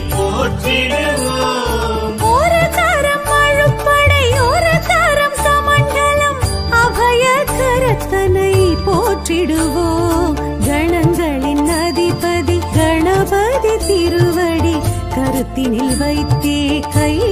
போற்றிடுவோம். ஒரு தரம் அழுப்படை ஒரு தரம் சமண்டலம் அபய கரத்தனை போற்றிடுவோம். கணங்களின் அதிபதி கணபதி திருவடி கருத்தினில் வைத்தே கை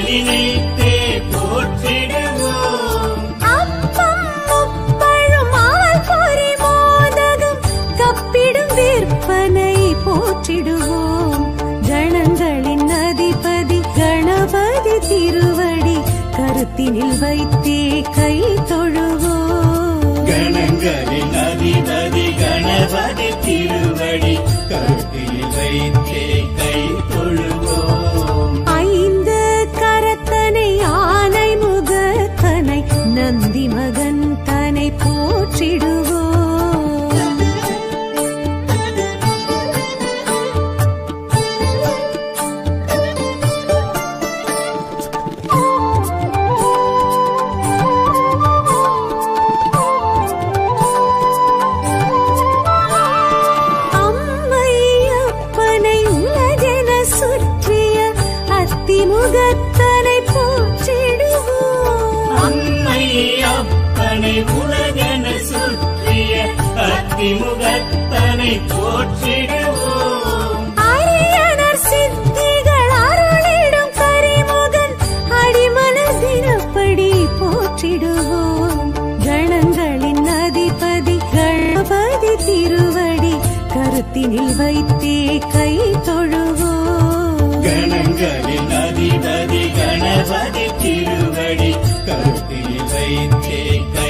சிந்தலினைத்தே போற்றிடுவோம். அப்பம் முப்பழும் அவல் பொறி மோதகம் கப்பிடும் விற்பனை போற்றிடுவோம். கணங்களின் அதிபதி கணபதி திருவடி கருத்தினில் வைத்தே கை சுற்றிய அத்திமுகத்தனை போற்றிடுவோம். அம்மை அப்பனை உலகென சுற்றிய அத்திமுகத்தனை போற்றிடுவோம். அரியணர் சித்திகள் அருளிடும் கரிமுகன் அடிமலர் தினப்படி போற்றிடுவோம். கணங்களின் அதிபதி கணபதி திருவடி கருத்தினில் வைத்தே கை தொழுவோம் கருத்தில்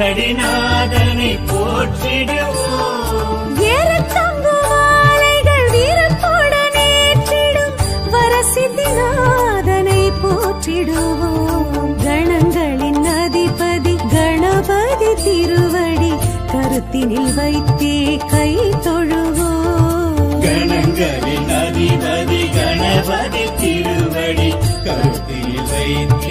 அரசடிநாதனை போற்றிடுவோம். ஏறத்தங்கு மாலைகள் வீரத்துடன் ஏற்றிடும் வரசித்திநாதனை போற்றிடுவோம். கணங்களின் அதிபதி கணபதி திருவடி கருத்தினில் வைத்தே கை தொழுவோம். கணங்களின் அதிபதி கணபதி திருவடி கருத்தில் வைத்தே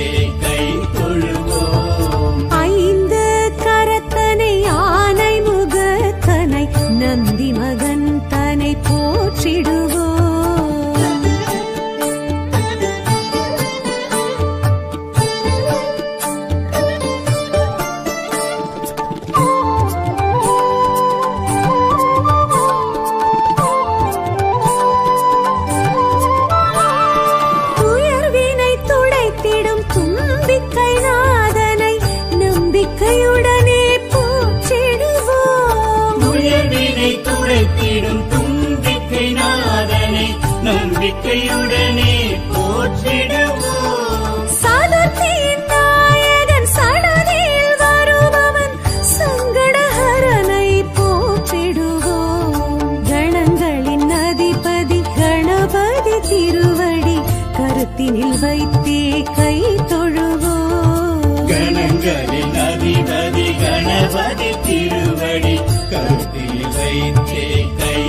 கணங்களின் அதிபதி கணபதி திருவடி கருத்தில் வைத்தே கை